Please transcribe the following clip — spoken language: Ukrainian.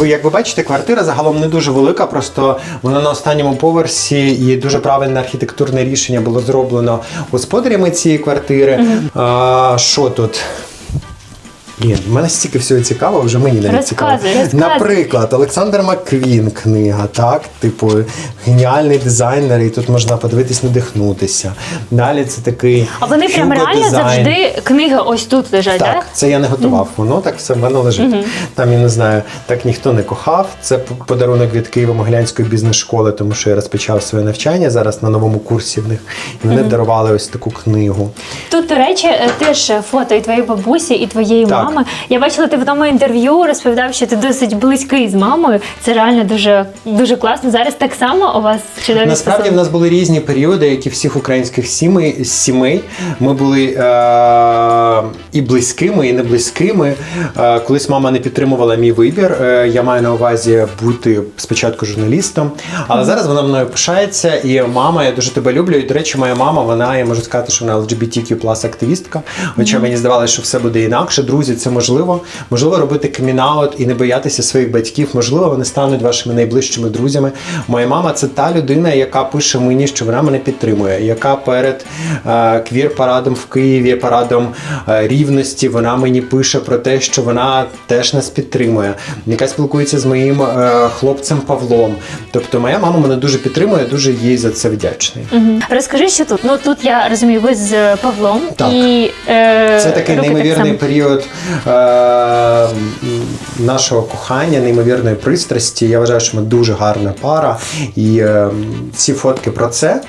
ви як ви бачите, квартира загалом не дуже велика, просто вона на останньому поверсі і дуже правильне архітектурне рішення було зроблено господарями цієї квартири. А, що тут? Блін, в мене стільки всього цікавого, вже мені навіть цікаво. Розказуй, розказуй. Наприклад, Олександр Маквін книга, так, типу, геніальний дизайнер, і тут можна подивитись, надихнутися. Далі це такий. А вони прям реально фюго-дизайн. завжди книги ось тут лежать, так? Так, це я не готував. Воно так все в мене лежить. Там я не знаю, так ніхто не кохав. Це подарунок від Києво-Могилянської бізнес-школи, тому що я розпочав своє навчання зараз на новому курсі в них. І вони дарували ось таку книгу. Тут, до речі, е, теж фото і твоєї бабусі, і твоєї Так. Мами. Я бачила, ти в одному інтерв'ю розповідав, що ти досить близький з мамою. Це реально дуже дуже класно. Зараз так само у вас чудові Насправді в нас були різні періоди, як і всіх українських сімей. сімей. Ми були е- і близькими, і не близькими. Е- колись мама не підтримувала мій вибір. Е- я маю на увазі бути спочатку журналістом, але зараз вона мною пишається. І мама, я дуже тебе люблю. І до речі, моя мама, вона я можу сказати, що вона LGBTQ активістка. Хоча мені здавалося, що все буде інакше. Друзі, це можливо. Можливо, робити камінаут і не боятися своїх батьків. Можливо, вони стануть вашими найближчими друзями. Моя мама це та людина, яка пише мені, що вона мене підтримує, яка перед е, квір-парадом в Києві, парадом е, рівності, вона мені пише про те, що вона теж нас підтримує, яка спілкується з моїм е, хлопцем Павлом. Тобто, моя мама мене дуже підтримує, дуже їй за це вдячний. Мгм. Розкажи, що тут. Ну тут я розумію, ви з е, Павлом Так. і е, Це такий так неймовірний само. період е, нашого кохання, неймовірної пристрасті. Я вважаю, що ми дуже гарна пара. І е, ці фотки про це.